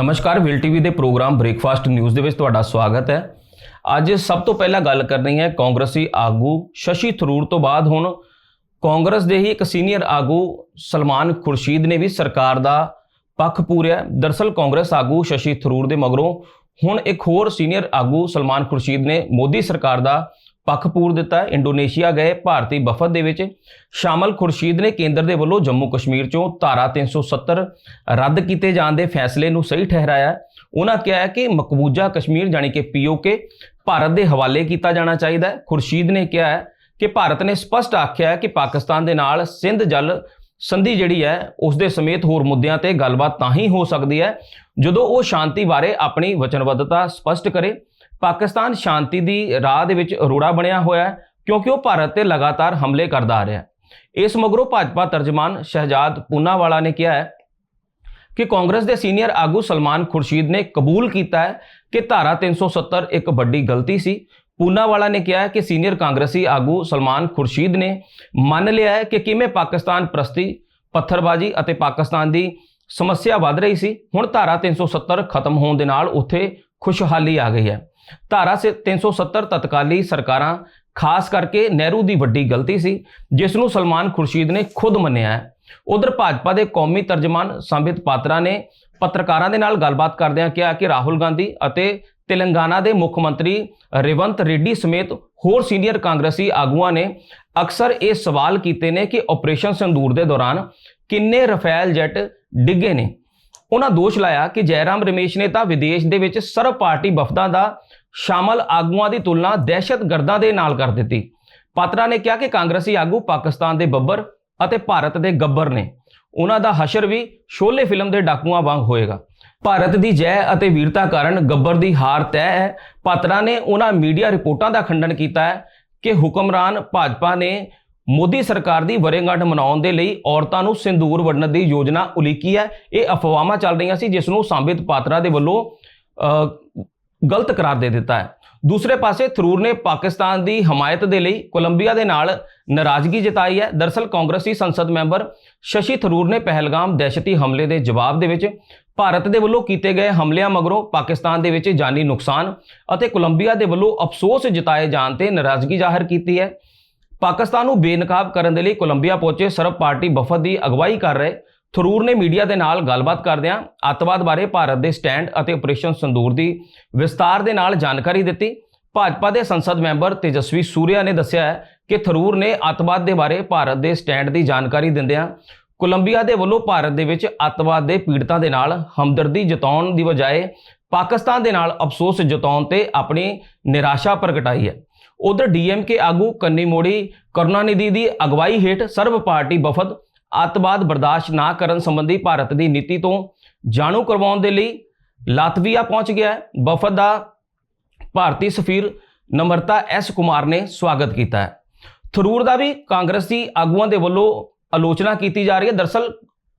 ਨਮਸਕਾਰ, ਵਿਲ ਟੀਵੀ ਦੇ ਪ੍ਰੋਗਰਾਮ ਬ੍ਰੇਕਫਾਸਟ ਨਿਊਜ਼ ਦੇ ਵਿੱਚ ਤੁਹਾਡਾ ਸਵਾਗਤ ਹੈ। ਅੱਜ ਸਭ ਤੋਂ ਪਹਿਲਾਂ ਗੱਲ ਕਰਨੀ ਹੈ ਕਾਂਗਰਸੀ ਆਗੂ ਸ਼ਸ਼ੀ ਥਰੂਰ ਤੋਂ ਬਾਅਦ ਹੁਣ ਕਾਂਗਰਸ ਦੇ ਹੀ ਇੱਕ ਸੀਨੀਅਰ ਆਗੂ ਸਲਮਾਨ ਖੁਰਸ਼ੀਦ ਨੇ ਵੀ ਸਰਕਾਰ ਦਾ ਪੱਖ ਪੂਰਿਆ। ਦਰਸਲ ਕਾਂਗਰਸ ਆਗੂ ਸ਼ਸ਼ੀ ਥਰੂਰ ਦੇ ਮਗਰੋਂ ਹੁਣ ਇੱਕ ਹੋਰ ਸੀਨੀਅਰ ਆਗੂ ਸਲਮਾਨ ਖੁਰਸ਼ੀਦ ਨੇ ਮੋਦੀ ਸਰਕਾਰ ਦਾ ਪੱਖ ਪੂਰ ਦਿੱਤਾ, ਇੰਡੋਨੇਸ਼ੀਆ ਗਏ, ਭਾਰਤੀ ਵਫਦ ਦੇ ਵਿੱਚ। ਸ਼ਾਮਲ ਖੁਰਸ਼ੀਦ ਨੇ ਕੇਂਦਰ ਦੇ ਵੱਲੋਂ ਜੰਮੂ ਕਸ਼ਮੀਰ ਚੋਂ ਧਾਰਾ 370 ਰੱਦ ਕੀਤੇ ਜਾਣ ਦੇ ਫੈਸਲੇ ਨੂੰ ਸਹੀ ਠਹਿਰਾਇਆ। ਉਹਨਾਂ ਕਿਹਾ ਕਿ ਮਕਬੂਜ਼ਾ ਕਸ਼ਮੀਰ ਜਾਣੀ ਕਿ ਪੀਓਕੇ ਭਾਰਤ ਦੇ ਹਵਾਲੇ ਕੀਤਾ ਜਾਣਾ ਚਾਹੀਦਾ ਹੈ। ਖੁਰਸ਼ੀਦ ਨੇ ਕਿਹਾ ਕਿ ਭਾਰਤ ਨੇ ਸਪਸ਼ਟ ਆਖਿਆ ਹੈ ਕਿ ਪਾਕਿਸਤਾਨ ਦੇ ਨਾਲ ਸਿੰਧ ਜਲ ਸੰਧੀ ਜਿਹੜੀ ਹੈ ਉਸ ਦੇ ਸਮੇਤ ਹੋਰ ਮੁੱਦਿਆਂ ਤੇ ਗੱਲਬਾਤ ਤਾਂ ਹੀ ਹੋ ਸਕਦੀ ਹੈ ਜਦੋਂ ਉਹ ਸ਼ਾਂਤੀ ਬਾਰੇ ਆਪਣੀ ਵਚਨਬੱਧਤਾ ਸਪਸ਼ਟ ਕਰੇ। ਪਾਕਿਸਤਾਨ ਸ਼ਾਂਤੀ ਦੀ ਰਾਹ ਦੇ ਵਿੱਚ ਅਰੋੜਾ ਬਣਿਆ ਹੋਇਆ ਹੈ, ਕਿਉਂਕਿ ਉਹ ਭਾਰਤ ਤੇ ਲਗਾਤਾਰ ਹਮਲੇ ਕਰਦਾ ਆ ਰਿਹਾ ਹੈ। ਇਸ ਮਗਰੋਂ ਭਾਜਪਾ ਤਰਜਮਾਨ ਸ਼ਹਿਜਾਦ ਪੂਨਾਵਾਲਾ ਨੇ ਕਿਹਾ ਹੈ ਕਿ ਕਾਂਗਰਸ ਦੇ ਸੀਨੀਅਰ ਆਗੂ ਸਲਮਾਨ ਖੁਰਸ਼ੀਦ ਨੇ ਕਬੂਲ ਕੀਤਾ ਹੈ ਕਿ ਧਾਰਾ 370 ਇੱਕ ਵੱਡੀ ਗਲਤੀ ਸੀ। ਪੂਨਾਵਾਲਾ ਨੇ ਕਿਹਾ ਕਿ ਸੀਨੀਅਰ ਕਾਂਗਰਸੀ ਆਗੂ ਸਲਮਾਨ ਖੁਰਸ਼ੀਦ ਨੇ ਮੰਨ ਲਿਆ ਹੈ ਕਿ ਕਿਵੇਂ ਪਾਕਿਸਤਾਨ ਪ੍ਰਸਤੀ, ਪੱਥਰਬਾਜ਼ੀ ਅਤੇ ਪਾਕਿਸਤਾਨ ਦੀ ਸਮੱਸਿਆ ਵੱਧ ਰਹੀ ਸੀ। ਹੁਣ ਧਾਰਾ 370 ਖਤਮ ਹੋਣ ਦੇ ਨਾਲ ਉੱਥੇ ਖੁਸ਼ਹਾਲੀ ਆ ਗਈ ਹੈ। ਧਾਰਾ ਸੇ 370 ਤਤਕਾਲੀ ਸਰਕਾਰਾਂ, ਖਾਸ ਕਰਕੇ ਨਹਿਰੂ ਦੀ ਵੱਡੀ ਗਲਤੀ ਸੀ, ਜਿਸ ਨੂੰ ਸਲਮਾਨ ਖੁਰਸ਼ੀਦ ਨੇ ਖੁਦ ਮੰਨਿਆ ਹੈ। ਉਧਰ ਭਾਜਪਾ ਦੇ ਕੌਮੀ ਤਰਜਮਾਨ ਸੰਬਿਤ ਪਾਤਰਾ ਨੇ ਪੱਤਰਕਾਰਾਂ ਦੇ ਨਾਲ ਗੱਲਬਾਤ ਕਰਦਿਆਂ ਕਿਹਾ ਕਿ ਰਾਹੁਲ ਗਾਂਧੀ ਅਤੇ ਤੇਲੰਗਾਨਾ ਦੇ ਮੁੱਖ ਮੰਤਰੀ ਰੇਵੰਤ ਰੈਡੀ ਸਮੇਤ ਹੋਰ ਸੀਨੀਅਰ ਕਾਂਗਰਸੀ ਆਗੂਆਂ ਨੇ ਅਕਸਰ ਇਹ ਸਵਾਲ ਕੀਤੇ ਨੇ ਕਿ ਆਪਰੇਸ਼ਨ ਸੰਦੂਰ ਦੇ ਦੌਰਾਨ ਕਿੰਨੇ ਰਫੇਲ ਜੈਟ ਡਿੱਗੇ ਨੇ। ਉਹਨਾਂ ਦੋਸ਼ ਲਾਇਆ ਕਿ ਜੈਰਾਮ ਰਮੇਸ਼ ਨੇ ਤਾਂ ਵਿਦੇਸ਼ ਦੇ ਵਿੱਚ ਸਰਵ ਪਾਰਟੀ ਵਫਦਾਂ ਦਾ ਸ਼ਾਮਲ ਆਗੂਆਂ ਦੀ ਤੁਲਨਾ ਦਹਿਸ਼ਤਗਰਦਾਂ ਦੇ ਨਾਲ ਕਰ ਦਿੱਤੀ। ਪਾਤਰਾ ਨੇ ਕਿਹਾ ਕਿ ਕਾਂਗਰਸੀ ਆਗੂ ਪਾਕਿਸਤਾਨ ਦੇ ਬੱਬਰ ਅਤੇ ਭਾਰਤ ਦੇ ਗੱਬਰ ਨੇ। ਉਹਨਾਂ ਦਾ ਹਸ਼ਰ ਵੀ ਸ਼ੋਲੇ ਫਿਲਮ ਦੇ ਡਾਕੂਆਂ ਵਾਂਗ ਹੋਏਗਾ। ਭਾਰਤ ਦੀ ਜੈ ਅਤੇ ਵੀਰਤਾ ਕਾਰਨ ਗੱਬਰ ਦੀ ਹਾਰ ਤੈਅ ਹੈ। ਪਾਤਰਾ ਨੇ ਉਹਨਾਂ ਮੀਡੀਆ ਰਿਪੋਰਟਾਂ ਦਾ ਖੰਡਨ ਕੀਤਾ ਹੈ ਕਿ ਹੁਕਮਰਾਨ ਭਾਜਪਾ ਨੇ ਮੋਦੀ ਸਰਕਾਰ ਦੀ ਵਰੇਗੰਢ ਮਨਾਉਣ ਦੇ ਲਈ ਔਰਤਾਂ ਨੂੰ ਸਿੰਦੂਰ ਵੰਡਣ ਦੀ ਯੋਜਨਾ ਉਲੀਕੀ ਹੈ। ਇਹ ਅਫਵਾਹਾਂ ਚੱਲ ਰਹੀਆਂ ਸੀ ਜਿਸ ਨੂੰ ਸੰਬਿਤ ਪਾਤਰਾ ਦੇ ਵੱਲੋਂ ਅ, ਗਲਤ ਕਰਾਰ ਦੇ ਦਿੱਤਾ ਹੈ। ਦੂਸਰੇ ਪਾਸੇ ਥਰੂਰ ਨੇ ਪਾਕਿਸਤਾਨ ਦੀ ਹਮਾਇਤ ਦੇ ਲਈ ਕੋਲੰਬੀਆ ਦੇ ਨਾਲ ਨਾਰਾਜ਼ਗੀ ਜਤਾਈ ਹੈ। ਦਰਸਲ ਕਾਂਗਰਸੀ ਸੰਸਦ ਮੈਂਬਰ ਸ਼ਸ਼ੀ ਥਰੂਰ ਨੇ ਪਹਿਲਗਾਮ ਦਹਿਸ਼ਤੀ ਹਮਲੇ ਦੇ ਜਵਾਬ ਦੇ ਵਿੱਚ ਭਾਰਤ ਦੇ ਵੱਲੋਂ ਕੀਤੇ ਗਏ ਹਮਲਿਆਂ ਮਗਰੋਂ ਪਾਕਿਸਤਾਨ ਦੇ ਵਿੱਚ ਜਾਨੀ ਨੁਕਸਾਨ ਅਤੇ ਕੋਲੰਬੀਆ ਦੇ ਵੱਲੋਂ ਅਫਸੋਸ ਜਤਾਏ ਜਾਣ ਤੇ ਨਾਰਾਜ਼ਗੀ ਜ਼ਾਹਰ ਕੀਤੀ ਹੈ। ਪਾਕਿਸਤਾਨ ਨੂੰ ਬੇਨਕਾਬ ਕਰਨ ਦੇ ਲਈ ਕੋਲੰਬੀਆ ਪਹੁੰਚੇ ਸਰਬ ਪਾਰਟੀ ਵਫਦ ਦੀ ਅਗਵਾਈ ਕਰ ਰਹੇ ਥਰੂਰ ਨੇ ਮੀਡੀਆ ਦੇ ਨਾਲ ਗੱਲਬਾਤ ਕਰਦਿਆਂ ਅੱਤਵਾਦ ਬਾਰੇ ਭਾਰਤ ਦੇ ਸਟੈਂਡ ਅਤੇ ਆਪਰੇਸ਼ਨ ਸੰਦੂਰ ਦੀ ਵਿਸਤਾਰ ਦੇ ਨਾਲ ਜਾਣਕਾਰੀ ਦਿੱਤੀ। ਭਾਜਪਾ ਦੇ ਸੰਸਦ ਮੈਂਬਰ ਤੇਜਸਵੀ ਸੂਰਿਆ ਨੇ ਦੱਸਿਆ ਹੈ ਕਿ ਥਰੂਰ ਨੇ ਅੱਤਵਾਦ ਦੇ ਬਾਰੇ ਭਾਰਤ ਦੇ ਸਟੈਂਡ ਦੀ ਜਾਣਕਾਰੀ ਦਿੰਦਿਆਂ ਕੋਲੰਬੀਆ ਦੇ ਵੱਲੋਂ ਭਾਰਤ ਦੇ ਵਿੱਚ ਅੱਤਵਾਦ ਦੇ ਪੀੜਤਾਂ ਦੇ ਨਾਲ ਹਮਦਰਦੀ ਜਤਾਉਣ ਦੀ ਬਜਾਏ ਪਾਕਿਸਤਾਨ ਦੇ ਨਾਲ ਅਫਸੋਸ ਜਤਾਉਣ ਤੇ ਆਪਣੀ ਨਿਰਾਸ਼ਾ ਪ੍ਰਗਟਾਈ ਹੈ। ਉਧਰ ਡੀਐਮਕੇ ਆਗੂ ਕੰਨੀ ਮੋੜੀ, ਕਰੁਣਾਨਿਧੀ ਦੀ ਅਗਵਾਈ ਹੇਠ ਸਰਵ ਪਾਰਟੀ ਵਫਦ ਅੱਤਵਾਦ ਬਰਦਾਸ਼ਤ ਨਾ ਕਰਨ ਸੰਬੰਧੀ ਭਾਰਤ ਦੀ ਨੀਤੀ ਤੋਂ ਜਾਣੂ ਕਰਵਾਉਣ ਦੇ ਲਈ ਲਾਤਵੀਆ ਪਹੁੰਚ ਗਿਆ ਹੈ। ਵਫਦ ਦਾ ਭਾਰਤੀ ਸਫੀਰ ਨਮਰਤਾ ਐਸ ਕੁਮਾਰ ਨੇ ਸਵਾਗਤ ਕੀਤਾ ਹੈ। ਥਰੂਰ ਦਾ ਵੀ ਕਾਂਗਰਸੀ ਆਗੂਆਂ ਦੇ ਵੱਲੋਂ ਆਲੋਚਨਾ ਕੀਤੀ ਜਾ ਰਹੀ ਹੈ। ਦਰਸਲ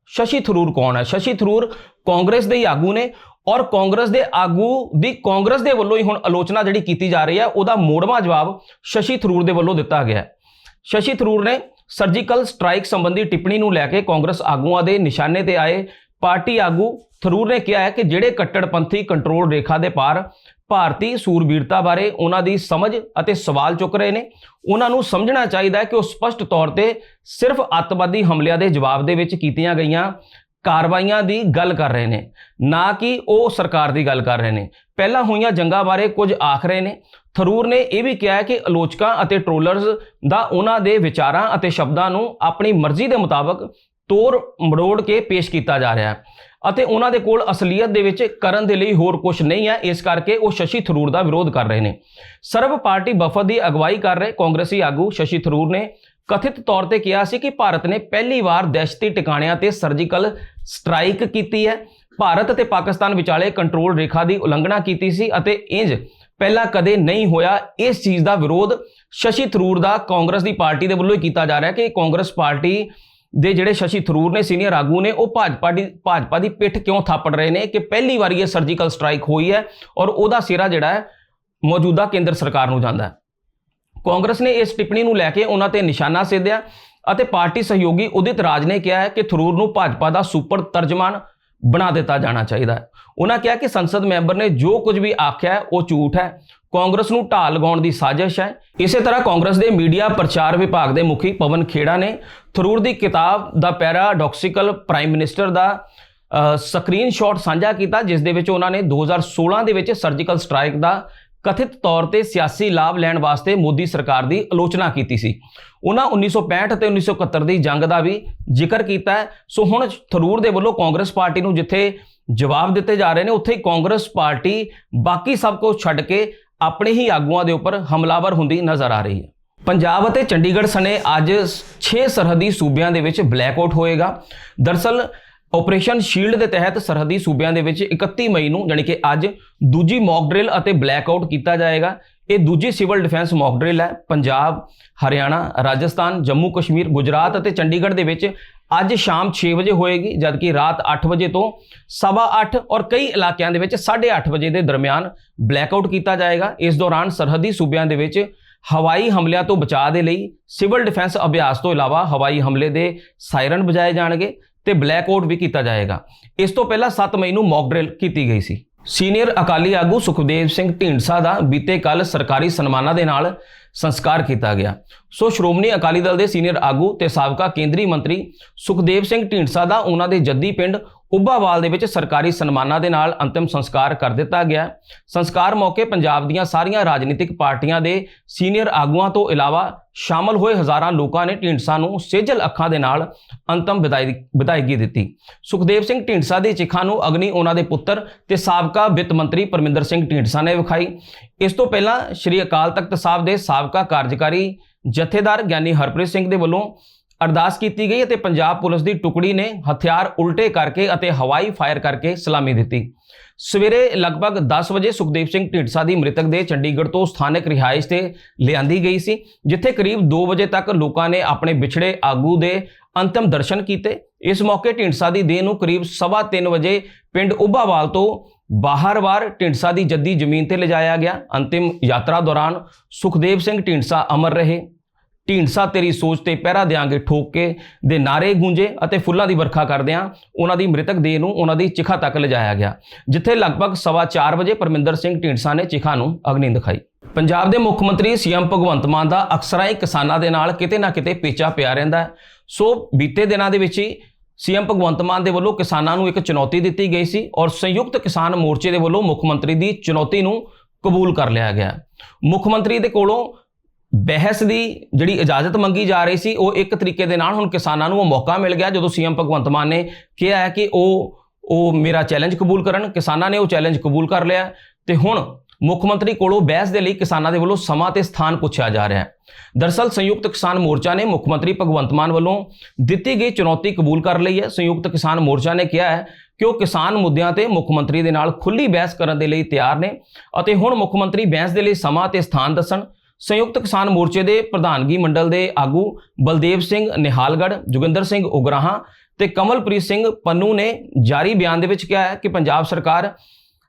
ਸ਼ਸ਼ੀ ਥਰੂਰ ਕੌਣ ਹੈ? ਸ਼ਸ਼ੀ ਥਰੂਰ ਕਾਂਗਰਸ ਦੇ ਹੀ ਆਗੂ ਨੇ ਔਰ ਕਾਂਗਰਸ ਦੇ ਆਗੂ ਦੀ ਕਾਂਗਰਸ ਦੇ ਵੱਲੋਂ ਹੀ ਹੁਣ ਆਲੋਚਨਾ ਜਿਹੜੀ ਕੀਤੀ ਜਾ ਰਹੀ ਹੈ, ਉਹਦਾ ਮੋੜਵਾਂ ਜਵਾਬ ਸ਼ਸ਼ੀ ਥਰੂਰ ਦੇ ਵੱਲੋਂ ਦਿੱਤਾ ਗਿਆ ਹੈ। ਸ਼ਸ਼ੀ ਥਰੂਰ ਨੇ ਸਰਜੀਕਲ ਸਟ੍ਰਾਈਕ ਸੰਬੰਧੀ ਟਿੱਪਣੀ ਨੂੰ ਲੈ ਕੇ ਕਾਂਗਰਸ ਆਗੂਆਂ ਦੇ ਨਿਸ਼ਾਨੇ ਤੇ ਆਏ। ਪਾਰਟੀ ਆਗੂ ਥਰੂਰ ਨੇ ਕਿਹਾ ਹੈ ਕਿ ਜਿਹੜੇ ਕੱਟੜਪੰਥੀ ਕੰਟਰੋਲ ਰੇਖਾ ਦੇ ਪਾਰ ਭਾਰਤੀ ਸੂਰਬੀਰਤਾ ਬਾਰੇ ਉਹਨਾਂ ਦੀ ਸਮਝ ਅਤੇ ਸਵਾਲ ਚੁੱਕ ਰਹੇ ਨੇ। ਉਹਨਾਂ ਨੂੰ ਸਮਝਣਾ ਚਾਹੀਦਾ ਹੈ ਕਿ ਉਹ ਸਪਸ਼ਟ ਤੌਰ ਤੇ ਸਿਰਫ ਅੱਤਵਾਦੀ ਹਮਲਿਆਂ ਦੇ ਜਵਾਬ ਦੇ ਵਿੱਚ ਕੀਤੀਆਂ ਗਈਆਂ ਕਾਰਵਾਈਆਂ ਦੀ ਗੱਲ ਕਰ ਰਹੇ ਨੇ, ਨਾ ਕਿ ਉਹ ਸਰਕਾਰ ਦੀ ਗੱਲ ਕਰ ਰਹੇ ਨੇ। ਪਹਿਲਾਂ ਹੋਈਆਂ ਜੰਗਾਂ ਬਾਰੇ ਕੁਝ ਆਖ ਰਹੇ ਨੇ। ਥਰੂਰ ਨੇ ਇਹ ਵੀ ਕਿਹਾ ਹੈ ਕਿ ਆਲੋਚਕਾਂ ਅਤੇ ਟ੍ਰੋਲਰਸ ਦਾ ਉਹਨਾਂ ਦੇ ਵਿਚਾਰਾਂ ਅਤੇ ਸ਼ਬਦਾਂ ਨੂੰ ਆਪਣੀ ਮਰਜ਼ੀ ਦੇ ਮੁਤਾਬਕ ਤੋੜ ਮੜੋੜ ਕੇ ਪੇਸ਼ ਕੀਤਾ ਜਾ ਰਿਹਾ ਹੈ ਅਤੇ ਉਹਨਾਂ ਦੇ ਕੋਲ ਅਸਲੀਅਤ ਦੇ ਵਿੱਚ ਕਰਨ ਦੇ ਲਈ ਹੋਰ ਕੁਝ ਨਹੀਂ ਹੈ, ਇਸ ਕਰਕੇ ਉਹ ਸ਼ਸ਼ੀ ਥਰੂਰ ਦਾ ਵਿਰੋਧ ਕਰ ਰਹੇ ਨੇ। ਸਰਵ ਪਾਰਟੀ ਵਫਦ ਦੀ ਅਗਵਾਈ ਕਰ ਰਹੇ ਕਾਂਗਰਸੀ ਆਗੂ ਸ਼ਸ਼ੀ ਥਰੂਰ ਨੇ ਕਥਿਤ ਤੌਰ ਤੇ ਕਿਹਾ ਸੀ ਕਿ ਭਾਰਤ ਨੇ ਪਹਿਲੀ ਵਾਰ ਦਹਿਸ਼ਤੀ ਟਿਕਾਣਿਆਂ ਤੇ ਸਰਜੀਕਲ ਸਟ੍ਰਾਈਕ ਕੀਤੀ ਹੈ। ਭਾਰਤ ਅਤੇ ਪਾਕਿਸਤਾਨ ਵਿਚਾਲੇ ਕੰਟਰੋਲ ਰੇਖਾ ਦੀ ਉਲੰਘਣਾ ਕੀਤੀ ਸੀ ਅਤੇ ਇੰਜ ਪਹਿਲਾਂ ਕਦੇ ਨਹੀਂ ਹੋਇਆ ਇਸ ਚੀਜ਼ ਦਾ ਵਿਰੋਧ ਸ਼ਸ਼ੀ ਥਰੂਰ ਦਾ ਕਾਂਗਰਸ ਦੀ ਪਾਰਟੀ ਦੇ ਵੱਲੋਂ ਹੀ ਕੀਤਾ ਜਾ ਰਿਹਾ ਕਿ ਕਾਂਗਰਸ ਪਾਰਟੀ ਦੇ ਜਿਹੜੇ ਸ਼ਸ਼ੀ ਥਰੂਰ ਨੇ, ਸੀਨੀਅਰ ਆਗੂ ਨੇ, ਉਹ ਭਾਜਪਾ ਦੀ ਭਾਜਪਾ ਦੀ ਪਿੱਠ ਕਿਉਂ ਥਾਪੜ ਰਹੇ ਨੇ ਕਿ ਪਹਿਲੀ ਵਾਰੀ ਇਹ ਸਰਜੀਕਲ ਸਟ੍ਰਾਈਕ ਹੋਈ ਹੈ ਔਰ ਉਹਦਾ ਸਿਰਾ ਜਿਹੜਾ ਹੈ, ਮੌਜੂਦਾ ਕੇਂਦਰ ਸਰਕਾਰ ਨੂੰ ਜਾਂਦਾ ਹੈ। ਕਾਂਗਰਸ ਨੇ ਇਸ ਟਿੱਪਣੀ ਨੂੰ ਲੈ ਕੇ ਉਹਨਾਂ ਤੇ ਨਿਸ਼ਾਨਾ ਸਾਧਿਆ ਅਤੇ ਪਾਰਟੀ ਸਹਿਯੋਗੀ ਉਦਿਤ ਰਾਜ ਨੇ ਕਿਹਾ ਹੈ ਕਿ ਥਰੂਰ ਨੂੰ ਭਾਜਪਾ ਦਾ ਸੁਪਰ ਤਰਜਮਾਨ ਬਣਾ ਦਿੱਤਾ ਜਾਣਾ ਚਾਹੀਦਾ ਹੈ। ਉਹਨਾਂ ਕਿਹਾ ਕਿ ਸੰਸਦ ਮੈਂਬਰ ਨੇ ਜੋ ਕੁਝ ਵੀ ਆਖਿਆ ਹੈ, ਉਹ ਝੂਠ ਹੈ। ਕਾਂਗਰਸ ਨੂੰ ਢਾਲ ਲਗਾਉਣ ਦੀ ਸਾਜ਼ਿਸ਼ ਹੈ। ਇਸੇ ਤਰ੍ਹਾਂ ਕਾਂਗਰਸ ਦੇ ਮੀਡੀਆ ਪ੍ਰਚਾਰ ਵਿਭਾਗ ਦੇ ਮੁਖੀ ਪਵਨ ਖੇੜਾ ਨੇ ਥਰੂਰ ਦੀ ਕਿਤਾਬ ਦਾ ਪੈਰਾਡੌਕਸਿਕਲ ਪ੍ਰਾਈਮ ਮਿਨਿਸਟਰ ਦਾ ਸਕਰੀਨਸ਼ਾਟ ਸਾਂਝਾ ਕੀਤਾ ਜਿਸ ਦੇ ਵਿੱਚ ਉਹਨਾਂ ਨੇ 2016 ਦੇ ਵਿੱਚ ਸਰਜੀਕਲ ਸਟ੍ਰਾਈਕ ਦਾ ਕਥਿਤ ਤੌਰ ਤੇ ਸਿਆਸੀ ਲਾਭ ਲੈਣ ਵਾਸਤੇ ਮੋਦੀ ਸਰਕਾਰ ਦੀ ਆਲੋਚਨਾ ਕੀਤੀ ਸੀ। ਉਹਨਾਂ 1965 ਤੇ 1971 ਦੀ ਜੰਗ ਦਾ ਵੀ ਜ਼ਿਕਰ ਕੀਤਾ ਹੈ। ਸੋ ਹੁਣ ਥਰੂਰ ਦੇ ਵੱਲੋਂ ਕਾਂਗਰਸ ਪਾਰਟੀ ਨੂੰ ਜਿੱਥੇ ਜਵਾਬ ਦਿੱਤੇ ਜਾ ਰਹੇ ਨੇ, ਉੱਥੇ ਹੀ ਕਾਂਗਰਸ ਪਾਰਟੀ ਬਾਕੀ ਸਭ ਕੁਝ ਛੱਡ ਕੇ ਆਪਣੇ ਹੀ ਆਗੂਆਂ ਦੇ ਉੱਪਰ ਹਮਲਾਵਰ ਹੁੰਦੀ ਨਜ਼ਰ ਆ ਰਹੀ ਹੈ। ਪੰਜਾਬ ਅਤੇ ਚੰਡੀਗੜ੍ਹ ਸਣੇ ਅੱਜ 6 ਸਰਹੱਦੀ ਸੂਬਿਆਂ ਦੇ ਵਿੱਚ ਬਲੈਕਆਊਟ ਹੋਏਗਾ। ਦਰਸਲ ਆਪਰੇਸ਼ਨ ਸ਼ੀਲਡ ਦੇ ਤਹਿਤ ਸਰਹੱਦੀ ਸੂਬਿਆਂ ਦੇ ਵਿੱਚ 31 ਮਈ ਨੂੰ ਯਾਨੀ ਕਿ ਅੱਜ ਦੂਜੀ ਮੌਕ ਡਰਿਲ ਅਤੇ ਬਲੈਕਆਊਟ ਕੀਤਾ ਜਾਏਗਾ। ਇਹ ਦੂਜੀ ਸਿਵਲ ਡਿਫੈਂਸ ਮੌਕ ਡਰਿਲ ਹੈ। ਪੰਜਾਬ, ਹਰਿਆਣਾ, ਰਾਜਸਥਾਨ, ਜੰਮੂ ਕਸ਼ਮੀਰ, ਗੁਜਰਾਤ ਅਤੇ ਚੰਡੀਗੜ੍ਹ ਦੇ ਵਿੱਚ ਅੱਜ ਸ਼ਾਮ 6 ਵਜੇ ਹੋਏਗੀ, ਜਦਕਿ ਰਾਤ 8 ਵਜੇ ਤੋਂ ਸਵਾ 8 ਔਰ ਕਈ ਇਲਾਕਿਆਂ ਦੇ ਵਿੱਚ 8:30 ਵਜੇ ਦੇ ਦਰਮਿਆਨ ਬਲੈਕਆਊਟ ਕੀਤਾ ਜਾਏਗਾ। ਇਸ ਦੌਰਾਨ ਸਰਹੱਦੀ ਸੂਬਿਆਂ ਦੇ ਵਿੱਚ ਹਵਾਈ ਹਮਲਿਆਂ ਤੋਂ ਬਚਾਅ ਦੇ ਲਈ ਸਿਵਲ ਡਿਫੈਂਸ ਅਭਿਆਸ ਤੋਂ ਇਲਾਵਾ ਹਵਾਈ ਹਮਲੇ ਦੇ ਸਾਇਰਨ ਵਜਾਏ ਜਾਣਗੇ। ਤੇ ਬਲੈਕਆਊਟ ਵੀ ਕੀਤਾ ਜਾਏਗਾ। ਇਸ ਤੋਂ ਪਹਿਲਾਂ 7 ਮਈ ਨੂੰ ਮੌਕ ਡਰਿਲ ਕੀਤੀ ਗਈ ਸੀ। ਸੀਨੀਅਰ ਅਕਾਲੀ ਆਗੂ ਸੁਖਦੇਵ ਸਿੰਘ ਢੀਂਡਸਾ ਦਾ ਬੀਤੇ ਕੱਲ ਸਰਕਾਰੀ ਸਨਮਾਨਾਂ ਦੇ ਨਾਲ ਸੰਸਕਾਰ ਕੀਤਾ ਗਿਆ। ਸੋ ਸ਼੍ਰੋਮਣੀ ਅਕਾਲੀ ਦਲ ਦੇ ਸੀਨੀਅਰ ਆਗੂ ਤੇ ਸਾਬਕਾ ਕੇਂਦਰੀ ਮੰਤਰੀ ਸੁਖਦੇਵ ਸਿੰਘ ਢੀਂਡਸਾ ਦਾ ਉਹਨਾਂ ਦੇ ਜੱਦੀ ਪਿੰਡ ਉੱਬਾਵਾਲ ਦੇ ਵਿੱਚ ਸਰਕਾਰੀ ਸਨਮਾਨਾਂ ਦੇ ਨਾਲ ਅੰਤਿਮ ਸੰਸਕਾਰ ਕਰ ਦਿੱਤਾ ਗਿਆ। ਸੰਸਕਾਰ ਮੌਕੇ ਪੰਜਾਬ ਦੀਆਂ ਸਾਰੀਆਂ ਰਾਜਨੀਤਿਕ ਪਾਰਟੀਆਂ ਦੇ ਸੀਨੀਅਰ ਆਗੂਆਂ ਤੋਂ ਇਲਾਵਾ ਸ਼ਾਮਲ ਹੋਏ ਹਜ਼ਾਰਾਂ ਲੋਕਾਂ ਨੇ ਢੀਂਡਸਾ ਨੂੰ ਸੇਜਲ ਅੱਖਾਂ ਦੇ ਨਾਲ ਅੰਤਮ ਵਿਦਾਈ ਵਿਦਾਇਗੀ ਦਿੱਤੀ। ਸੁਖਦੇਵ ਸਿੰਘ ਢੀਂਡਸਾ ਦੀ ਚਿਖਾ ਨੂੰ ਅਗਨੀ ਉਹਨਾਂ ਦੇ ਪੁੱਤਰ ਤੇ ਸਾਬਕਾ ਵਿੱਤ ਮੰਤਰੀ ਪਰਮਿੰਦਰ ਸਿੰਘ ਢੀਂਡਸਾ ਨੇ ਵਿਖਾਈ। ਇਸ ਤੋਂ ਪਹਿਲਾਂ ਸ੍ਰੀ ਅਕਾਲ ਤਖਤ ਸਾਹਿਬ ਦੇ ਸਾਬਕਾ ਕਾਰਜਕਾਰੀ ਜਥੇਦਾਰ ਗਿਆਨੀ ਹਰਪ੍ਰੀਤ ਸਿੰਘ ਦੇ ਵੱਲੋਂ ਅਰਦਾਸ ਕੀਤੀ ਗਈ ਅਤੇ ਪੰਜਾਬ ਪੁਲਿਸ ਦੀ ਟੁਕੜੀ ਨੇ ਹਥਿਆਰ ਉਲਟੇ ਕਰਕੇ ਅਤੇ ਹਵਾਈ ਫਾਇਰ ਕਰਕੇ ਸਲਾਮੀ ਦਿੱਤੀ। ਸਵੇਰੇ ਲਗਭਗ 10 ਵਜੇ ਸੁਖਦੇਵ ਸਿੰਘ ਢੀਂਡਸਾ ਦੀ ਮ੍ਰਿਤਕ ਦੇ ਚੰਡੀਗੜ੍ਹ ਤੋਂ ਸਥਾਨਕ ਰਿਹਾਇਸ਼ ਤੇ ਲਿਆਂਦੀ ਗਈ ਸੀ, ਜਿੱਥੇ ਕਰੀਬ 2 ਵਜੇ ਤੱਕ ਲੋਕਾਂ ਨੇ ਆਪਣੇ ਵਿਛੜੇ ਆਗੂ ਦੇ ਅੰਤਮ ਦਰਸ਼ਨ ਕੀਤੇ। ਇਸ ਮੌਕੇ ਢੀਂਡਸਾ ਦੀ ਦੇਹ ਨੂੰ ਕਰੀਬ 3:30 ਵਜੇ ਪਿੰਡ ਉੱਭਾਵਾਲ ਤੋਂ ਬਾਹਰਵਾਰ ਢੀਂਡਸਾ ਦੀ ਜੱਦੀ ਜ਼ਮੀਨ ਤੇ ਲਿਜਾਇਆ ਗਿਆ। ਅੰਤਿਮ ਯਾਤਰਾ ਦੌਰਾਨ ਸੁਖਦੇਵ ਸਿੰਘ ਢੀਂਡਸਾ ਅਮਰ ਰਹੇ। ਢੀਂਡਸਾ ਤੇਰੀ ਸੋਚ ਤੇ ਪਹਿਰਾ ਦਿਆਂਗੇ ਠੋਕ ਕੇ ਦੇ ਨਾਰੇ ਗੂੰਜੇ ਅਤੇ ਫੁੱਲਾਂ ਦੀ ਵਰਖਾ ਕਰਦਿਆਂ ਉਹਨਾਂ ਦੀ ਮ੍ਰਿਤਕ ਦੇਹ ਨੂੰ ਉਹਨਾਂ ਦੀ ਚਿਖਾ ਤੱਕ ਲਿਜਾਇਆ ਗਿਆ, ਜਿੱਥੇ ਲਗਭਗ 4:30 ਵਜੇ ਪਰਮਿੰਦਰ ਸਿੰਘ ਢੀਂਡਸਾ ਨੇ ਚਿਖਾ ਨੂੰ ਅਗਨੀ ਦਿਖਾਈ। ਪੰਜਾਬ ਦੇ ਮੁੱਖ ਮੰਤਰੀ ਸੀਐਮ ਭਗਵੰਤ ਮਾਨ ਦਾ ਅਕਸਰਾਂ ਹੀ ਕਿਸਾਨਾਂ ਦੇ ਨਾਲ ਕਿਤੇ ਨਾ ਕਿਤੇ ਪੇਚਾ ਪਿਆ ਰਹਿੰਦਾ ਸੋ ਬੀਤੇ ਦਿਨਾਂ ਦੇ ਵਿੱਚ ਹੀ ਸੀਐਮ ਭਗਵੰਤ ਮਾਨ ਦੇ ਵੱਲੋਂ ਕਿਸਾਨਾਂ ਨੂੰ ਇੱਕ ਚੁਣੌਤੀ ਦਿੱਤੀ ਗਈ ਸੀ ਔਰ ਸੰਯੁਕਤ ਕਿਸਾਨ ਮੋਰਚੇ ਦੇ ਵੱਲੋਂ ਮੁੱਖ ਮੰਤਰੀ ਦੀ ਚੁਣੌਤੀ ਨੂੰ ਕਬੂਲ ਕਰ ਲਿਆ ਗਿਆ। ਮੁੱਖ ਮੰਤਰੀ ਦੇ ਕੋਲੋਂ ਬਹਿਸ ਦੀ ਜਿਹੜੀ ਇਜਾਜ਼ਤ ਮੰਗੀ ਜਾ ਰਹੀ ਸੀ, ਉਹ ਇੱਕ ਤਰੀਕੇ ਦੇ ਨਾਲ ਹੁਣ ਕਿਸਾਨਾਂ ਨੂੰ ਉਹ ਮੌਕਾ ਮਿਲ ਗਿਆ, ਜਦੋਂ ਸੀਐਮ ਭਗਵੰਤ ਮਾਨ ਨੇ ਕਿਹਾ ਹੈ ਕਿ ਉਹ ਉਹ ਮੇਰਾ ਚੈਲੰਜ ਕਬੂਲ ਕਰਨ। ਕਿਸਾਨਾਂ ਨੇ ਉਹ ਚੈਲੰਜ ਕਬੂਲ ਕਰ ਲਿਆ। ਤੇ ਹੁਣ ਮੁੱਖ ਮੰਤਰੀ ਕੋਲੋਂ ਬਹਿਸ ਦੇ ਲਈ ਕਿਸਾਨਾਂ ਦੇ ਵੱਲੋਂ ਸਮਾਂ ਤੇ ਸਥਾਨ ਪੁੱਛਿਆ ਜਾ ਰਿਹਾ ਹੈ। ਦਰਸਲ ਸੰਯੁਕਤ ਕਿਸਾਨ ਮੋਰਚਾ ਨੇ ਮੁੱਖ ਮੰਤਰੀ ਭਗਵੰਤ ਮਾਨ ਵੱਲੋਂ ਦਿੱਤੀ ਗਈ ਚੁਣੌਤੀ ਕਬੂਲ ਕਰ ਲਈ ਹੈ। ਸੰਯੁਕਤ ਕਿਸਾਨ ਮੋਰਚਾ ਨੇ ਕਿਹਾ ਹੈ ਕਿ ਉਹ ਕਿਸਾਨ ਮੁੱਦਿਆਂ ਤੇ ਮੁੱਖ ਮੰਤਰੀ ਦੇ ਨਾਲ ਖੁੱਲੀ ਬਹਿਸ ਕਰਨ ਦੇ ਲਈ ਤਿਆਰ ਨੇ ਅਤੇ ਹੁਣ ਮੁੱਖ ਮੰਤਰੀ ਬਹਿਸ ਦੇ ਲਈ ਸਮਾਂ ਤੇ ਸਥਾਨ ਦੱਸਣ ਸੰਯੁਕਤ ਕਿਸਾਨ ਮੋਰਚੇ ਦੇ ਪ੍ਰਧਾਨਗੀ ਮੰਡਲ ਦੇ ਆਗੂ ਬਲਦੇਵ ਸਿੰਘ ਨਿਹਾਲਗੜ੍ਹ, ਜੋਗਿੰਦਰ ਸਿੰਘ ਉਗਰਾਹਾਂ ਤੇ ਕਮਲਪ੍ਰੀਤ ਸਿੰਘ ਪੰਨੂ ਨੇ ਜਾਰੀ ਬਿਆਨ ਦੇ ਵਿੱਚ ਕਿਹਾ ਹੈ ਕਿ ਪੰਜਾਬ ਸਰਕਾਰ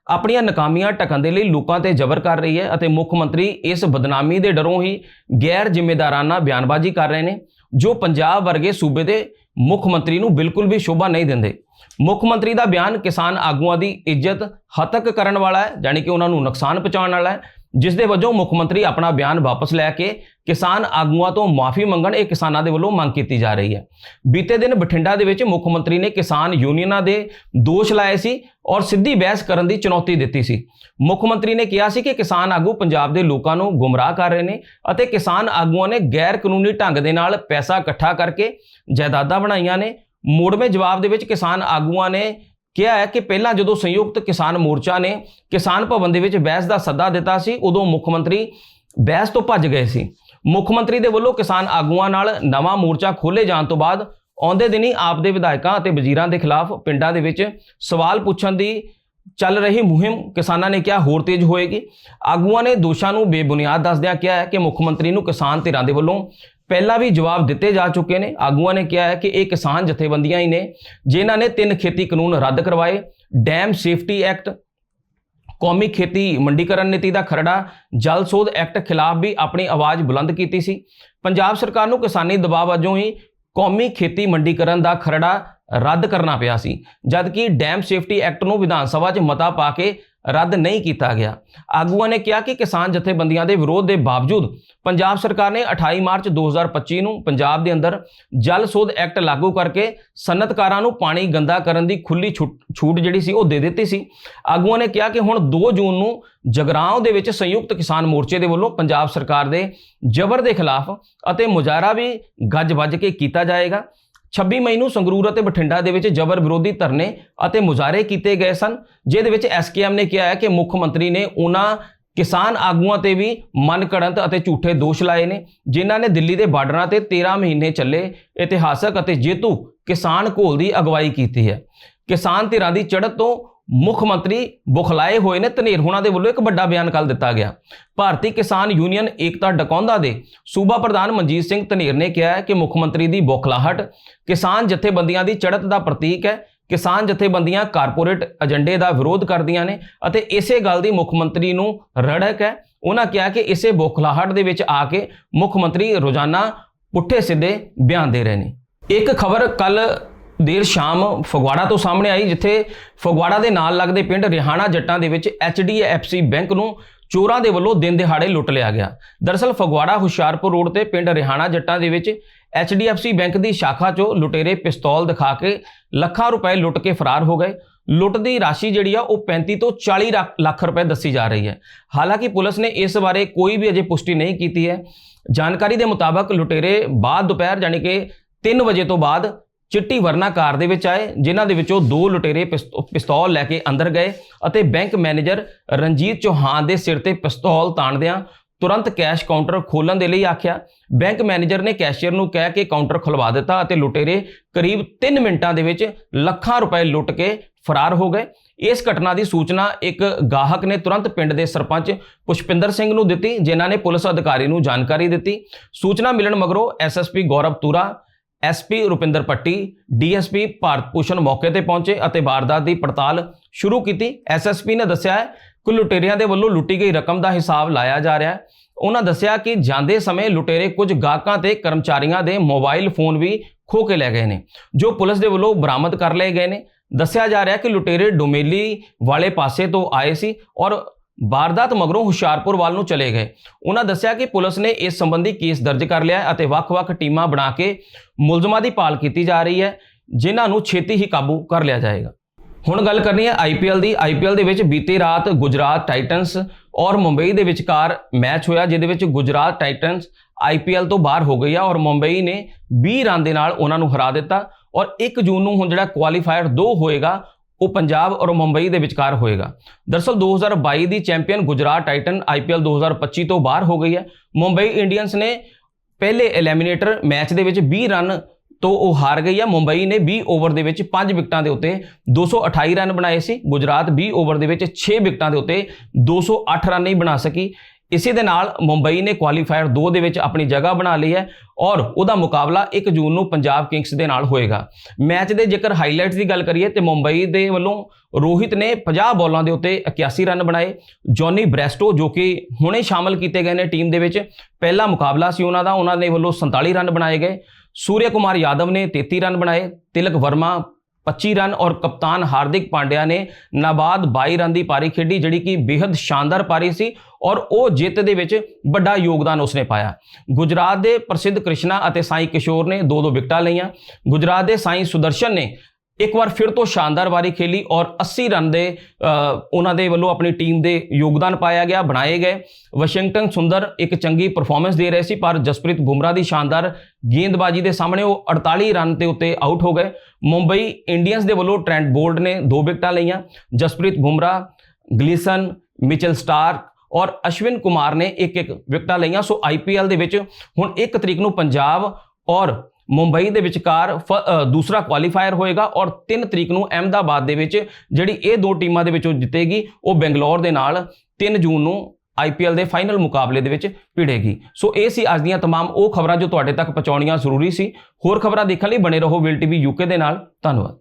ਆਪਣੀਆਂ ਨਾਕਾਮੀਆਂ ਢਕਣ ਦੇ ਲਈ ਲੋਕਾਂ ਤੇ ਜ਼ਬਰ ਕਰ ਰਹੀ ਹੈ ਅਤੇ ਮੁੱਖ ਮੰਤਰੀ ਇਸ ਬਦਨਾਮੀ ਦੇ ਡਰੋਂ ਹੀ ਗੈਰ ਜ਼ਿੰਮੇਦਾਰਾਨਾ ਬਿਆਨਬਾਜ਼ੀ ਕਰ ਰਹੇ ਨੇ, ਜੋ ਪੰਜਾਬ ਵਰਗੇ ਸੂਬੇ ਦੇ ਮੁੱਖ ਮੰਤਰੀ ਨੂੰ ਬਿਲਕੁਲ ਵੀ ਸ਼ੋਭਾ ਨਹੀਂ ਦਿੰਦੇ। ਮੁੱਖ ਮੰਤਰੀ ਦਾ ਬਿਆਨ ਕਿਸਾਨ ਆਗੂਆਂ ਦੀ ਇੱਜ਼ਤ ਹਤਕ ਕਰਨ ਵਾਲਾ ਹੈ ਯਾਨੀ ਕਿ ਉਹਨਾਂ ਨੂੰ ਨੁਕਸਾਨ ਪਹੁੰਚਾਉਣ ਵਾਲਾ ਹੈ। ਜਿਸ ਦੇ ਵਜੋਂ ਮੁੱਖ ਮੰਤਰੀ ਆਪਣਾ ਬਿਆਨ ਵਾਪਸ ਲੈ ਕੇ ਕਿਸਾਨ ਆਗੂਆਂ ਤੋਂ ਮਾਫੀ ਮੰਗਣ ਇਹ ਕਿਸਾਨਾਂ ਦੇ ਵੱਲੋਂ ਮੰਗ ਕੀਤੀ ਜਾ ਰਹੀ ਹੈ। ਬੀਤੇ ਦਿਨ ਬਠਿੰਡਾ ਦੇ ਵਿੱਚ ਮੁੱਖ ਮੰਤਰੀ ਨੇ ਕਿਸਾਨ ਯੂਨੀਅਨਾਂ ਦੇ ਦੋਸ਼ ਲਾਏ ਸੀ ਔਰ ਸਿੱਧੀ ਬਹਿਸ ਕਰਨ ਦੀ ਚੁਣੌਤੀ ਦਿੱਤੀ ਸੀ। ਮੁੱਖ ਮੰਤਰੀ ਨੇ ਕਿਹਾ ਸੀ ਕਿ ਕਿਸਾਨ ਆਗੂ ਪੰਜਾਬ ਦੇ ਲੋਕਾਂ ਨੂੰ ਗੁੰਮਰਾਹ ਕਰ ਰਹੇ ਨੇ ਅਤੇ ਕਿਸਾਨ ਆਗੂਆਂ ਨੇ ਗੈਰ ਕਾਨੂੰਨੀ ਢੰਗ ਦੇ ਨਾਲ ਪੈਸਾ ਇਕੱਠਾ ਕਰਕੇ ਜਾਇਦਾਦਾਂ ਬਣਾਈਆਂ ਨੇ। ਮੋੜਵੇਂ ਜਵਾਬ ਦੇ ਵਿੱਚ ਕਿਸਾਨ ਆਗੂਆਂ ਨੇ ਕਿਹਾ ਹੈ ਕਿ ਪਹਿਲਾਂ ਜਦੋਂ ਸੰਯੁਕਤ ਕਿਸਾਨ ਮੋਰਚਾ ਨੇ ਕਿਸਾਨ ਭਵਨ ਦੇ ਵਿੱਚ ਬਹਿਸ ਦਾ ਸੱਦਾ ਦਿੱਤਾ ਸੀ, ਉਦੋਂ ਮੁੱਖ ਮੰਤਰੀ ਬਹਿਸ ਤੋਂ ਭੱਜ ਗਏ ਸੀ। ਮੁੱਖ ਮੰਤਰੀ ਦੇ ਵੱਲੋਂ ਕਿਸਾਨ ਆਗੂਆਂ ਨਾਲ ਨਵਾਂ ਮੋਰਚਾ ਖੋਲੇ ਜਾਣ ਤੋਂ ਬਾਅਦ ਆਉਂਦੇ ਦਿਨੀ ਆਪ ਦੇ ਵਿਧਾਇਕਾਂ ਅਤੇ ਵਜ਼ੀਰਾਂ ਦੇ ਖਿਲਾਫ ਪਿੰਡਾਂ ਦੇ ਵਿੱਚ ਸਵਾਲ ਪੁੱਛਣ ਦੀ ਚੱਲ ਰਹੀ ਮੁਹਿੰਮ ਕਿਸਾਨਾਂ ਨੇ ਕਿਹਾ ਹੋਰ ਤੇਜ਼ ਹੋਏਗੀ। ਆਗੂਆਂ ਨੇ ਦੋਸ਼ਾਂ ਨੂੰ ਬੇਬੁਨਿਆਦ ਦੱਸਦਿਆਂ ਕਿਹਾ ਹੈ ਕਿ ਮੁੱਖ ਮੰਤਰੀ ਨੂੰ ਕਿਸਾਨ ਧਿਰਾਂ ਦੇ ਵੱਲੋਂ ਪਹਿਲਾਂ ਵੀ ਜਵਾਬ ਦਿੱਤੇ ਜਾ ਚੁੱਕੇ ਨੇ। ਆਗੂਆਂ ਨੇ ਕਿਹਾ ਹੈ ਕਿ ਇਹ ਕਿਸਾਨ ਜਥੇਬੰਦੀਆਂ ਹੀ ਨੇ, ਜਿਨ੍ਹਾਂ ਨੇ ਤਿੰਨ ਖੇਤੀ ਕਾਨੂੰਨ ਰੱਦ ਕਰਵਾਏ, ਡੈਮ ਸੇਫਟੀ ਐਕਟ, ਕੌਮੀ ਖੇਤੀ ਮੰਡੀਕਰਨ ਨੀਤੀ ਦਾ ਖਰੜਾ, ਜਲ ਸੋਧ ਐਕਟ ਖਿਲਾਫ ਵੀ ਆਪਣੀ ਆਵਾਜ਼ ਬੁਲੰਦ ਕੀਤੀ ਸੀ। ਪੰਜਾਬ ਸਰਕਾਰ ਨੂੰ ਕਿਸਾਨੀ ਦਬਾਅ ਵਜੋਂ ਹੀ ਕੌਮੀ ਖੇਤੀ ਮੰਡੀਕਰਨ ਦਾ ਖਰੜਾ ਰੱਦ ਕਰਨਾ ਪਿਆ ਸੀ, ਜਦਕਿ ਡੈਮ ਸੇਫਟੀ ਐਕਟ ਨੂੰ ਵਿਧਾਨ ਸਭਾ 'ਚ ਮਤਾ ਪਾ ਕੇ ਰੱਦ ਨਹੀਂ ਕੀਤਾ ਗਿਆ। ਆਗੂਆਂ ਨੇ ਕਿਹਾ ਕਿ ਕਿਸਾਨ ਜਥੇਬੰਦੀਆਂ ਦੇ ਵਿਰੋਧ ਦੇ ਬਾਵਜੂਦ ਪੰਜਾਬ ਸਰਕਾਰ ਨੇ 28 ਮਾਰਚ 2025 ਨੂੰ ਪੰਜਾਬ ਦੇ ਅੰਦਰ ਜਲ ਸੋਧ ਐਕਟ ਲਾਗੂ ਕਰਕੇ ਸਨਅਤਕਾਰਾਂ ਨੂੰ ਪਾਣੀ ਗੰਦਾ ਕਰਨ ਦੀ ਖੁੱਲੀ ਛੂਟ ਜਿਹੜੀ ਸੀ ਉਹ ਦੇ ਦਿੱਤੀ ਸੀ। ਆਗੂਆਂ ਨੇ ਕਿਹਾ ਕਿ ਹੁਣ 2 ਜੂਨ ਨੂੰ ਜਗਰਾਉਂ ਦੇ ਵਿੱਚ ਸੰਯੁਕਤ ਕਿਸਾਨ ਮੋਰਚੇ ਦੇ ਵੱਲੋਂ ਪੰਜਾਬ ਸਰਕਾਰ ਦੇ ਜ਼ਬਰ ਦੇ ਖਿਲਾਫ ਅਤੇ ਮੁਜ਼ਾਹਰਾ ਵੀ ਗੱਜ ਵੱਜ ਕੇ ਕੀਤਾ ਜਾਏਗਾ। 26 ਮਈ ਨੂੰ ਸੰਗਰੂਰ ਅਤੇ ਬਠਿੰਡਾ ਦੇ ਵਿੱਚ ਜ਼ਬਰ ਵਿਰੋਧੀ ਧਰਨੇ ਅਤੇ ਮੁਜ਼ਾਹਰੇ ਕੀਤੇ ਗਏ ਸਨ, ਜਿਹਦੇ ਵਿੱਚ ਐਸਕੇਐਮ ਨੇ ਕਿਹਾ ਹੈ ਕਿ ਮੁੱਖ ਮੰਤਰੀ ਨੇ ਉਹਨਾਂ ਕਿਸਾਨ ਆਗੂਆਂ ਤੇ ਵੀ ਮਨਕੜੰਤ ਅਤੇ ਝੂਠੇ ਦੋਸ਼ ਲਾਏ ਨੇ, ਜਿਨ੍ਹਾਂ ਨੇ ਦਿੱਲੀ ਦੇ ਬਾਰਡਰਾਂ ਤੇ 13 ਮਹੀਨੇ ਚੱਲੇ ਇਤਿਹਾਸਕ ਅਤੇ ਜੇਤੂ ਕਿਸਾਨ ਘੋਲ ਦੀ ਅਗਵਾਈ ਕੀਤੀ ਹੈ। ਕਿਸਾਨ ਧਿਰਾਂ ਦੀ ਚੜ੍ਹਤ ਤੋਂ ਮੁੱਖ ਮੰਤਰੀ ਬੁਖਲਾਏ ਹੋਏ ਨੇ ਧਨੇਰ ਹੋਣਾ ਦੇ ਵੱਲੋਂ ਇੱਕ ਵੱਡਾ ਬਿਆਨ ਕੱਲ ਦਿੱਤਾ ਗਿਆ। ਭਾਰਤੀ ਕਿਸਾਨ ਯੂਨੀਅਨ ਏਕਤਾ ਡਕੌਂਦਾ ਦੇ ਸੂਬਾ ਪ੍ਰਧਾਨ ਮਨਜੀਤ ਸਿੰਘ ਧਨੇਰ ਨੇ ਕਿਹਾ ਕਿ ਮੁੱਖ ਮੰਤਰੀ ਦੀ ਬੁਖਲਾਹਟ ਕਿਸਾਨ ਜਥੇਬੰਦੀਆਂ ਦੀ ਚੜ੍ਹਤ ਦਾ ਪ੍ਰਤੀਕ ਹੈ। ਕਿਸਾਨ ਜਥੇਬੰਦੀਆਂ ਕਾਰਪੋਰੇਟ ਏਜੰਡੇ ਦਾ ਵਿਰੋਧ ਕਰਦੀਆਂ ਨੇ ਅਤੇ ਇਸੇ ਗੱਲ ਦੀ ਮੁੱਖ ਮੰਤਰੀ ਨੂੰ ਰੜਕ ਹੈ। ਉਹਨਾਂ ਕਿਹਾ ਕਿ ਇਸੇ ਬੁਖਲਾਹਟ ਦੇ ਵਿੱਚ ਆ ਕੇ ਮੁੱਖ ਮੰਤਰੀ ਰੋਜ਼ਾਨਾ ਪੁੱਠੇ ਸਿੱਧੇ ਬਿਆਨ ਦੇ ਰਹੇ ਨੇ। ਇੱਕ ਖਬਰ ਕੱਲ ਦੇਰ ਸ਼ਾਮ ਫਗਵਾੜਾ ਤੋਂ ਸਾਹਮਣੇ ਆਈ, ਜਿੱਥੇ ਫਗਵਾੜਾ ਦੇ ਨਾਲ ਲੱਗਦੇ ਪਿੰਡ ਰਿਹਾਣਾ ਜੱਟਾਂ ਦੇ ਵਿੱਚ HDFC ਬੈਂਕ ਨੂੰ ਚੋਰਾਂ ਦੇ ਵੱਲੋਂ ਦਿਨ ਦਿਹਾੜੇ ਲੁੱਟ ਲਿਆ ਗਿਆ। ਦਰਸਲ ਫਗਵਾੜਾ ਹੁਸ਼ਿਆਰਪੁਰ ਰੋਡ ਤੇ ਪਿੰਡ ਰਿਹਾਣਾ ਜੱਟਾਂ ਦੇ ਵਿੱਚ HDFC ਬੈਂਕ ਦੀ ਸ਼ਾਖਾ 'ਚੋਂ ਲੁਟੇਰੇ ਪਿਸਤੌਲ ਦਿਖਾ ਕੇ ਲੱਖਾਂ ਰੁਪਏ ਲੁੱਟ ਕੇ ਫਰਾਰ ਹੋ ਗਏ। ਲੁੱਟ ਦੀ ਰਾਸ਼ੀ ਜਿਹੜੀ ਆ, ਉਹ 35 ਤੋਂ 40 ਲੱਖ- ਲੱਖ ਰੁਪਏ ਦੱਸੀ ਜਾ ਰਹੀ ਹੈ। ਹਾਲਾਂਕਿ ਪੁਲਿਸ ਨੇ ਇਸ ਬਾਰੇ ਕੋਈ ਵੀ ਅਜੇ ਪੁਸ਼ਟੀ ਨਹੀਂ ਕੀਤੀ ਹੈ। ਜਾਣਕਾਰੀ ਦੇ ਮੁਤਾਬਕ ਲੁਟੇਰੇ ਬਾਅਦ ਦੁਪਹਿਰ, ਯਾਨੀ ਕਿ 3 ਵਜੇ ਤੋਂ ਬਾਅਦ ਚਿੱਟੀ ਵਰਨਾ ਕਾਰ ਦੇ ਵਿੱਚ ਆਏ, ਜਿਨ੍ਹਾਂ ਦੇ ਵਿੱਚੋਂ ਦੋ ਲੁਟੇਰੇ ਪਿਸਤ- ਪਿਸਤੌਲ ਲੈ ਕੇ ਅੰਦਰ ਗਏ ਅਤੇ ਬੈਂਕ ਮੈਨੇਜਰ ਰਣਜੀਤ ਚੌਹਾਨ ਦੇ ਸਿਰ ਤੇ ਪਿਸਤੌਲ ਤਾਣਦਿਆਂ ਤੁਰੰਤ ਕੈਸ਼ ਕਾਊਂਟਰ ਖੋਲਣ ਦੇ ਲਈ ਆਖਿਆ। ਬੈਂਕ ਮੈਨੇਜਰ ਨੇ ਕੈਸ਼ੀਅਰ ਨੂੰ ਕਹਿ ਕੇ ਕਾਊਂਟਰ ਖੁਲਵਾ ਦਿੱਤਾ ਅਤੇ ਲੁਟੇਰੇ ਕਰੀਬ 3 ਮਿੰਟਾਂ ਦੇ ਵਿੱਚ ਲੱਖਾਂ ਰੁਪਏ ਲੁੱਟ ਕੇ ਫਰਾਰ ਹੋ ਗਏ। ਇਸ ਘਟਨਾ ਦੀ ਸੂਚਨਾ ਇੱਕ ਗਾਹਕ ਨੇ ਤੁਰੰਤ ਪਿੰਡ ਦੇ ਸਰਪੰਚ ਪੁਸ਼ਪਿੰਦਰ ਸਿੰਘ ਨੂੰ ਦਿੱਤੀ, ਜਿਨ੍ਹਾਂ ਨੇ ਪੁਲਿਸ ਅਧਿਕਾਰੀ ਨੂੰ ਜਾਣਕਾਰੀ ਦਿੱਤੀ। ਸੂਚਨਾ ਮਿਲਣ ਮਗਰੋਂ SSP Gaurav Toora SP Rupinder Patti DSP Bharat Bhushan ਮੌਕੇ ਤੇ ਪਹੁੰਚੇ ਅਤੇ ਵਾਰਦਾਤ ਦੀ ਪੜਤਾਲ ਸ਼ੁਰੂ ਕੀਤੀ। ਐਸਐਸਪੀ ਨੇ ਦੱਸਿਆ ਹੈ ਕਿ ਲੁਟੇਰਿਆਂ ਦੇ ਵੱਲੋਂ ਲੁੱਟੀ ਗਈ ਰਕਮ ਦਾ ਹਿਸਾਬ ਲਾਇਆ ਜਾ ਰਿਹਾ ਹੈ। ਉਹਨਾਂ ਦੱਸਿਆ ਕਿ ਜਾਂਦੇ ਸਮੇਂ ਲੁਟੇਰੇ ਕੁਝ ਗਾਹਕਾਂ ਤੇ ਕਰਮਚਾਰੀਆਂ ਦੇ ਮੋਬਾਈਲ ਫੋਨ ਵੀ ਖੋਹ ਕੇ ਲੈ ਗਏ ਨੇ, ਜੋ ਪੁਲਿਸ ਦੇ ਵੱਲੋਂ ਬਰਾਮਦ ਕਰ ਲਏ ਗਏ ਨੇ। ਦੱਸਿਆ ਜਾ ਰਿਹਾ ਕਿ ਲੁਟੇਰੇ ਡੋਮੇਲੀ ਵਾਲੇ ਪਾਸੇ ਤੋਂ ਆਏ ਸੀ ਔਰ ਵਾਰਦਾਤ ਮਗਰੋਂ ਹੁਸ਼ਿਆਰਪੁਰ ਵੱਲ ਨੂੰ ਚਲੇ ਗਏ। ਉਹਨਾਂ ਦੱਸਿਆ ਕਿ ਪੁਲਿਸ ਨੇ ਇਸ ਸੰਬੰਧੀ ਕੇਸ ਦਰਜ ਕਰ ਲਿਆ ਅਤੇ ਵੱਖ-ਵੱਖ ਟੀਮਾਂ ਬਣਾ ਕੇ ਮੁਲਜ਼ਮਾਂ ਦੀ ਭਾਲ ਕੀਤੀ ਜਾ ਰਹੀ ਹੈ, ਜਿਨ੍ਹਾਂ ਨੂੰ ਛੇਤੀ ਹੀ ਕਾਬੂ ਕਰ ਲਿਆ ਜਾਏਗਾ। ਹੁਣ ਗੱਲ ਕਰਨੀ ਹੈ ਆਈਪੀਐਲ ਦੀ। ਆਈਪੀਐਲ ਦੇ ਵਿੱਚ ਬੀਤੀ ਰਾਤ ਗੁਜਰਾਤ ਟਾਈਟਨਸ ਔਰ ਮੁੰਬਈ ਦੇ ਵਿਚਕਾਰ ਮੈਚ ਹੋਇਆ, ਜਿਹਦੇ ਵਿੱਚ ਗੁਜਰਾਤ ਟਾਈਟਨਸ ਆਈਪੀਐਲ ਤੋਂ ਬਾਹਰ ਹੋ ਗਈ ਆ ਔਰ ਮੁੰਬਈ ਨੇ 20 ਰਨ ਦੇ ਨਾਲ ਉਹਨਾਂ ਨੂੰ ਹਰਾ ਦਿੱਤਾ ਔਰ 1 ਜੂਨ ਨੂੰ ਹੁਣ ਜਿਹੜਾ ਕੁਆਲੀਫਾਇਰ 2 ਹੋਏਗਾ ਉਹ ਪੰਜਾਬ ਔਰ ਮੁੰਬਈ ਦੇ ਵਿਚਕਾਰ ਹੋਏਗਾ। ਦਰਸਲ 2022 ਦੀ ਚੈਂਪੀਅਨ ਗੁਜਰਾਤ ਟਾਈਟਨ ਆਈਪੀਐਲ 2025 ਤੋਂ ਬਾਹਰ ਹੋ ਗਈ ਹੈ। ਮੁੰਬਈ ਇੰਡੀਅਨਸ ਨੇ ਪਹਿਲੇ ਐਲੀਮੀਨੇਟਰ ਮੈਚ ਦੇ ਵਿੱਚ 20 ਰਨ ਤੋਂ ਉਹ ਹਾਰ ਗਈ ਹੈ। ਮੁੰਬਈ ਨੇ 20 ਓਵਰ ਦੇ ਵਿੱਚ 5 ਵਿਕਟਾਂ ਦੇ ਉੱਤੇ 228 ਰਨ ਬਣਾਏ ਸੀ। ਗੁਜਰਾਤ 20 ਓਵਰ ਦੇ ਵਿੱਚ 6 ਵਿਕਟਾਂ ਦੇ ਉੱਤੇ 208 ਰਨ ਨਹੀਂ ਬਣਾ ਸਕੀ। ਇਸੇ ਦੇ ਨਾਲ ਮੁੰਬਈ ਨੇ ਕੁਆਲੀਫਾਇਰ 2 ਦੇ ਵਿੱਚ ਆਪਣੀ ਜਗ੍ਹਾ ਬਣਾ ਲਈ ਹੈ ਔਰ ਉਹਦਾ ਮੁਕਾਬਲਾ 1 ਜੂਨ ਨੂੰ ਪੰਜਾਬ ਕਿੰਗਸ ਦੇ ਨਾਲ ਹੋਏਗਾ। ਮੈਚ ਦੇ ਜੇਕਰ ਹਾਈਲਾਈਟਸ ਦੀ ਗੱਲ ਕਰੀਏ ਤੇ ਮੁੰਬਈ ਦੇ ਵੱਲੋਂ ਰੋਹਿਤ ਨੇ 50 ਬੋਲਾਂ ਦੇ ਉੱਤੇ 81 ਰਨ ਬਣਾਏ। ਜੌਨੀ ਬ੍ਰੈਸਟੋ ਜੋ ਕਿ ਹੁਣੇ ਸ਼ਾਮਲ ਕੀਤੇ ਗਏ ਨੇ ਟੀਮ ਦੇ ਵਿੱਚ, ਪਹਿਲਾ ਮੁਕਾਬਲਾ ਸੀ ਉਹਨਾਂ ਦਾ, ਉਹਨਾਂ ਦੇ ਵੱਲੋਂ 47 ਰਨ ਬਣਾਏ ਗਏ। ਸੂਰਿਆ ਕੁਮਾਰ ਯਾਦਵ ਨੇ 33 ਰਨ ਬਣਾਏ, ਤਿਲਕ ਵਰਮਾ 25 ਰਨ ਔਰ ਕਪਤਾਨ ਹਾਰਦਿਕ ਪਾਂਡਿਆ ਨੇ ਨਾਬਾਦ 22 ਰਨ ਦੀ ਪਾਰੀ ਖੇਡੀ, ਜਿਹੜੀ ਕਿ ਬੇहद ਸ਼ਾਨਦਾਰ ਪਾਰੀ ਸੀ ਔਰ ਉਹ ਜਿੱਤ ਦੇ ਵਿੱਚ ਵੱਡਾ ਯੋਗਦਾਨ ਉਸਨੇ ਪਾਇਆ। ਗੁਜਰਾਤ ਦੇ ਪ੍ਰਸਿੱਧ ਕ੍ਰਿਸ਼ਨਾ ਅਤੇ ਸਾਈ ਕਿਸ਼ੋਰ ਨੇ ਦੋ ਦੋ ਵਿਕਟਾਂ ਲਈਆਂ। ਗੁਜਰਾਤ ਦੇ ਸਾਈ ਸੁਦਰਸ਼ਨ ਨੇ ਇੱਕ ਵਾਰ ਫਿਰ ਤੋਂ ਸ਼ਾਨਦਾਰ ਵਾਰੀ ਖੇਲੀ ਔਰ 80 ਰਨ ਦੇ ਉਹਨਾਂ ਦੇ ਵੱਲੋਂ ਆਪਣੀ ਟੀਮ ਦੇ ਯੋਗਦਾਨ ਪਾਇਆ ਗਿਆ, ਬਣਾਏ ਗਏ। ਵਾਸ਼ਿੰਗਟਨ ਸੁੰਦਰ ਇੱਕ ਚੰਗੀ ਪਰਫਾਰਮੈਂਸ ਦੇ ਰਹੇ ਸੀ, ਪਰ ਜਸਪ੍ਰੀਤ ਬੁਮਰਾ ਦੀ ਸ਼ਾਨਦਾਰ ਗੇਂਦਬਾਜ਼ੀ ਦੇ ਸਾਹਮਣੇ ਉਹ 48 ਰਨ ਦੇ ਉੱਤੇ ਆਊਟ ਹੋ ਗਏ। ਮੁੰਬਈ ਇੰਡੀਅਨਸ ਦੇ ਵੱਲੋਂ ਟ੍ਰੈਂਟ ਬੋਲਟ ਨੇ ਦੋ ਵਿਕਟਾਂ ਲਈਆਂ। ਜਸਪ੍ਰੀਤ ਬੁਮਰਾ ਗਲੀਸਨ, ਮਿਚਲ ਸਟਾਰ ਔਰ ਅਸ਼ਵਿਨ ਕੁਮਾਰ ਨੇ ਇੱਕ ਇੱਕ ਵਿਕਟਾਂ ਲਈਆਂ ਸੋ ਆਈਪੀਐਲ ਦੇ ਵਿੱਚ ਹੁਣ 1 ਤਰੀਕ ਨੂੰ ਪੰਜਾਬ ਔਰ ਮੁੰਬਈ ਦੇ ਵਿਚਕਾਰ ਫ- ਅ, ਦੂਸਰਾ ਕੁਆਲੀਫਾਇਰ ਹੋਏਗਾ ਔਰ 3 ਤਰੀਕ ਨੂੰ ਅਹਿਮਦਾਬਾਦ ਦੇ ਵਿੱਚ ਜਿਹੜੀ ਇਹ ਦੋ ਟੀਮਾਂ ਦੇ ਵਿੱਚੋਂ ਜਿੱਤੇਗੀ ਉਹ ਬੰਗਲੌਰ ਦੇ ਨਾਲ 3 ਜੂਨ ਨੂੰ ਆਈਪੀਐਲ ਦੇ ਫਾਈਨਲ ਮੁਕਾਬਲੇ ਦੇ ਵਿੱਚ ਭਿੜੇਗੀ ਸੋ ਇਹ ਸੀ ਅੱਜ ਦੀਆਂ तमाम ਉਹ ਖਬਰਾਂ ਜੋ ਤੁਹਾਡੇ ਤੱਕ ਪਹੁੰਚਾਉਣੀਆਂ ਜ਼ਰੂਰੀ ਸੀ ਹੋਰ ਖਬਰਾਂ ਦੇਖਣ ਲਈ ਬਣੇ ਰਹੋ ਵਿਲ ਟੀਵੀ ਯੂਕੇ ਦੇ ਨਾਲ ਧੰਨਵਾਦ